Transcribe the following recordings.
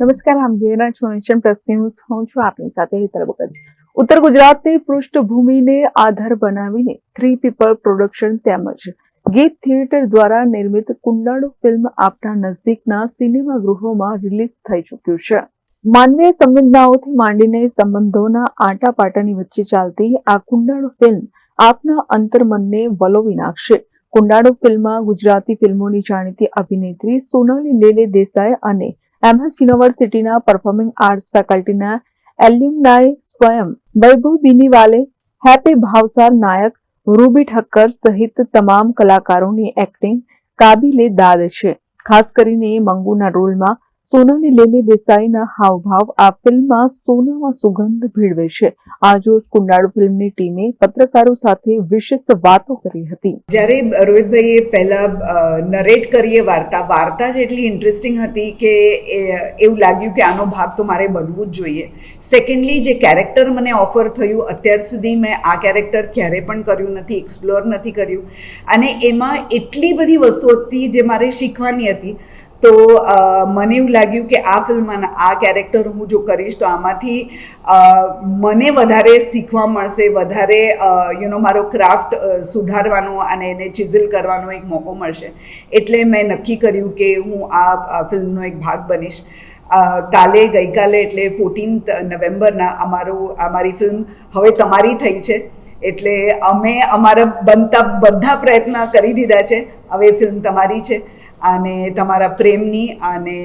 નમસ્કાર, આમ જોઈ છો નેશન પ્લસ ન્યૂઝ. હું છું આપની સાથે હેતલ ભગત. ઉત્તર ગુજરાતની પૃષ્ઠભૂમિને આધાર બનાવીને થ્રી પીપલ પ્રોડક્શન તેમજ ગીત થિયેટર દ્વારા નિર્મિત કુંડાળુ ફિલ્મ આપના નજદીકના સિનેમા ગૃહોમાં રિલીઝ થઈ ચૂક્યું છે. માનવીય સંવેદનાઓથી માંડીને સંબંધોના આટાપાટાની વચ્ચે ચાલતી આ કુંડાળુ ફિલ્મ આપના અંતર્મનને વલોવી નાખશે. કુંડાળુ ફિલ્મમાં ગુજરાતી ફિલ્મોની જાણીતી અભિનેત્રી સોનાલી લેલે દેસાઈ અને એમએસ યુનિવર્સિટીના performing arts ફેકલ્ટીના alumni Swayam Vaibhav Biniwale Happy Bhavsar Nayak Ruby Thakkar સહિત તમામ કલાકારોની એક્ટિંગ કાબિલે દાદ છે. ખાસ કરીને મંગુના રોલમાં સોનાલી લીલી દેસાઈના હાવભાવ આ ફિલ્મમાં સોનામાં સુગંધ ભેળવે છે. આજરોજ કુંડાળુ ફિલ્મની ટીમે પત્રકારો સાથે વિશેષ વાતો કરી હતી. જ્યારે રોહિતભાઈએ પહેલાં નરેટ કરીએ વાર્તા વાર્તા જ એટલી ઇન્ટરેસ્ટિંગ હતી કે એવું લાગ્યું કે આનો ભાગ તો મારે બનવું જ જોઈએ. સેકન્ડલી જે કેરેક્ટર મને ઓફર થયું, અત્યાર સુધી મેં આ કેરેક્ટર ક્યારે પણ કર્યું નથી એક્સપ્લોર નથી કર્યું. અને એમાં એટલી બધી વસ્તુઓ હતી જે મારે શીખવાની હતી. તો મને એવું લાગ્યું કે આ ફિલ્મમાં આ કેરેક્ટર હું જો કરીશ તો આમાંથી મને વધારે શીખવા મળશે, વધારે યુ નો મારો ક્રાફ્ટ સુધારવાનો અને એને ચિઝિલ કરવાનો એક મોકો મળશે. એટલે મેં નક્કી કર્યું કે હું આ આ ફિલ્મનો એક ભાગ બનીશ. કાલે, ગઈકાલે, એટલે ફોર્ટીન્થ નવેમ્બરના અમારું, અમારી ફિલ્મ હવે તમારી થઈ છે. એટલે અમે અમારા બનતા, બધા પ્રયત્ન કરી દીધા છે. હવે ફિલ્મ તમારી છે. અને તમારા પ્રેમની અને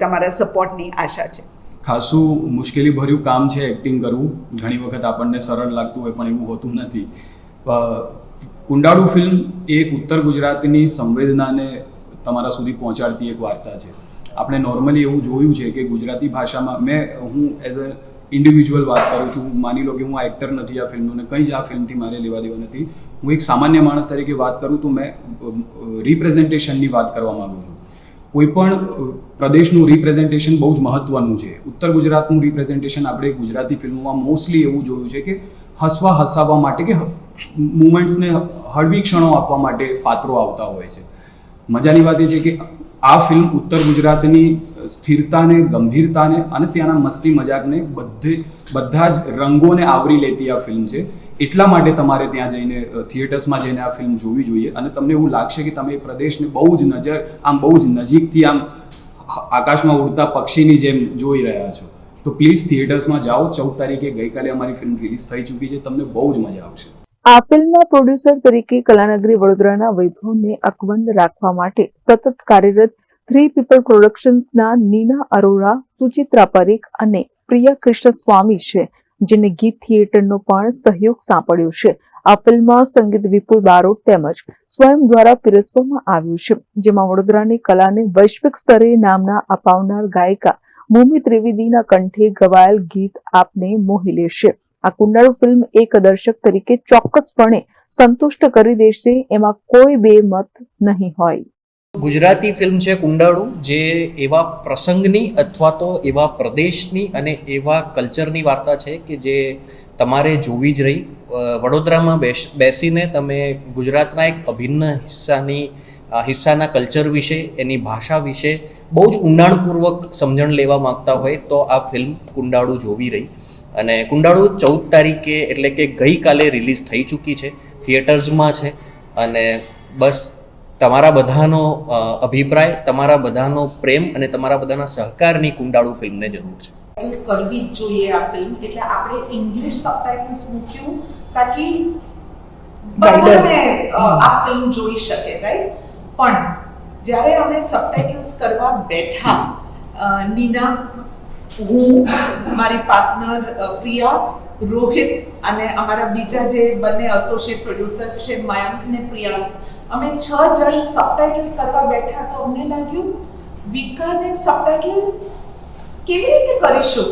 તમારા સપોર્ટની આશા છે. ખાસું મુશ્કેલી ભર્યું કામ છે એક્ટિંગ કરવું. ઘણી વખત આપણને સરળ લાગતું હોય પણ એવું હોતું નથી. કુંડાળુ ફિલ્મ એક ઉત્તર ગુજરાતની સંવેદનાને તમારા સુધી પહોંચાડતી એક વાર્તા છે. આપણે નોર્મલી એવું જોયું છે કે ગુજરાતી ભાષામાં મેં, હું એઝ અ ઇન્ડિવિજ્યુઅલ વાત કરું છું. માની લો કે હું આ એક્ટર નથી આ ફિલ્મનું ને કંઈ જ આ ફિલ્મથી મારે લેવા દેવા નથી. હું એક સામાન્ય માણસ તરીકે વાત કરું તો મેં રિપ્રેઝન્ટેશનની વાત કરવા માગું છું. કોઈપણ પ્રદેશનું રિપ્રેઝન્ટેશન બહુ જ મહત્ત્વનું છે. ઉત્તર ગુજરાતનું રિપ્રેઝન્ટેશન આપણે ગુજરાતી ફિલ્મોમાં મોસ્ટલી એવું જોયું છે કે હસવા હસાવવા માટે કે મુમેન્ટ્સને હળવી ક્ષણો આપવા માટે પાત્રો આવતા હોય છે. મજાની વાત એ છે કે આ ફિલ્મ ઉત્તર ગુજરાતની સ્થિરતાને, ગંભીરતાને અને ત્યાંના મસ્તી મજાકને બધે, બધા જ રંગોને આવરી લેતી આ ફિલ્મ છે. એટલા માટે તમારે ત્યાં જઈને થિયેટર્સમાં જઈને આ ફિલ્મ જોવી જોઈએ. અને તમને એવું લાગશે કે તમે એ પ્રદેશને બહુ જ નજર, આમ બહુ જ નજીકથી આમ આકાશમાં ઉડતા પક્ષીની જેમ જોઈ રહ્યા છો. તો પ્લીઝ થિયેટર્સમાં જાઓ. ચૌદ તારીખે ગઈકાલે અમારી ફિલ્મ રિલીઝ થઈ ચૂકી છે. તમને બહુ જ મજા આવશે. આ ફિલ્મના પ્રોડ્યુસર તરીકે કલાનગરી વડોદરાના વૈભવને અકબંધ રાખવા માટે સતત કાર્યરત થ્રી પીપલ પ્રોડક્શન્સના નીના અરોરા, સુચિત્રા પરીખ અને પ્રિયા કૃષ્ણસ્વામી છે. જેને ગીત થિયેટરનો પણ સહયોગ સાંપડ્યો છે. આ ફિલ્મમાં સંગીત વિપુલ બારોટ તેમજ સ્વયં દ્વારા પીરસવામાં આવ્યું છે, જેમાં વડોદરાની કલાને વૈશ્વિક સ્તરે નામના અપાવનાર ગાયિકા ભૂમિ ત્રિવેદીના કંઠે ગવાયેલ ગીત આપને મોહી લેશે. આ કુંડળ ફિલ્મ એક દર્શક તરીકે ચોક્કસપણે સંતુષ્ટ કરી દેશે એમાં કોઈ બે મત નહીં હોય. ગુજરાતી ફિલ્મ છે કુંડાળુ, જે એવા પ્રસંગની અથવા તો એવા પ્રદેશની અને એવા કલ્ચરની વાર્તા છે કે જે તમારે જોવી જ રહી. વડોદરામાં બેસ, બેસીને તમે ગુજરાતના એક અભિન્ન હિસ્સાની હિસ્સાના કલ્ચર વિશે, એની ભાષા વિશે બહુ જ ઊંડાણપૂર્વક સમજણ લેવા માગતા હોય તો આ ફિલ્મ કુંડાળુ જોવી રહી. અને કુંડાળુ ચૌદ તારીખે એટલે કે ગઈકાલે રિલીઝ થઈ ચૂકી છે થિયેટર્સમાં છે. અને બસ તમારા બધાનો અભિપ્રાય તમારા બધાનો પ્રેમ અને તમારા બધાના સહકારની કુંડાળુ ફિલ્મને જરૂર છે. કરવી જ જોઈએ આ ફિલ્મ. એટલે આપણે ઇંગ્લિશ સબટાઇટલ્સ મૂક્યું તાકી બધાને આ ફિલ્મ જોઈ શકે રાઈટ પણ જ્યારે અમે સબટાઇટલ્સ કરવા બેઠા નીના હું મારી પાર્ટનર પ્રિયા રોહિત અને અમારા બીજા જે બંને એસોસિએટ પ્રોડ્યુસર્સ છે, મયંક ને પ્રિયા, અમે છ જણ સબટાઇટલ કરવા બેઠા તો અમને લાગ્યું, વિકાને સબટાઇટલ કેવી રીતે કરીશું?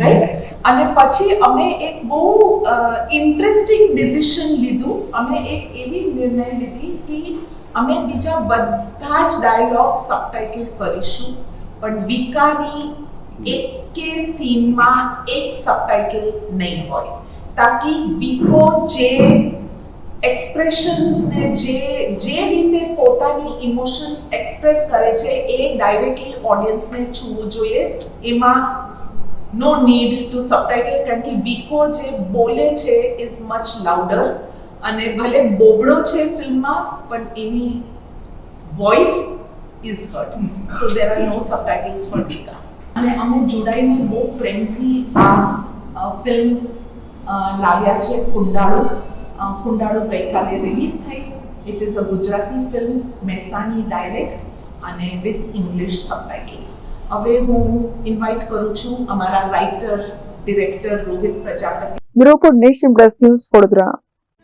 રાઈટ અને પછી અમે એક બહુ ઇન્ટરેસ્ટિંગ ડિસિઝન લીધું. અમે એક એવી નિર્ણય લીધી કે અમે બીજા બધા જ ડાયલોગ સબટાઇટલ કરીશું. પણ વિકાની એક કે સીનમાં એક સબટાઇટલ નહીં હોય. તાકી બીકો જે એક્સપ્રેશન્સ ને જે જે રીતે પોતાની ઇમોશન્સ એક્સપ્રેસ કરે છે એ ડાયરેક્ટલી ઓડિયન્સને છૂવું જોઈએ. એમાં નો નીડ ટુ સબટાઇટલ કારણ કે વિકો જે બોલે છે ઇઝ મચ લાઉડર અને ભલે બોબડો છે ફિલ્મમાં, પણ એની voice is hurt so there are no subtitles for વિકા અને અમે જોડાઈને બહુ પ્રેમથી આ ફિલ્મ લાવ્યા છે. કુંડાળો. કુંડાળો ગઈકાલે રિલીઝ થઈ. It is a Gujarati film Mehsani direct અને વિથ ઇંગ્લિશ સબટાઇટલ્સ હવે હું ઇન્વાઇટ કરું છું અમારા writer director Rohit Prajapati. Bureau for Nation Plus News Vadodara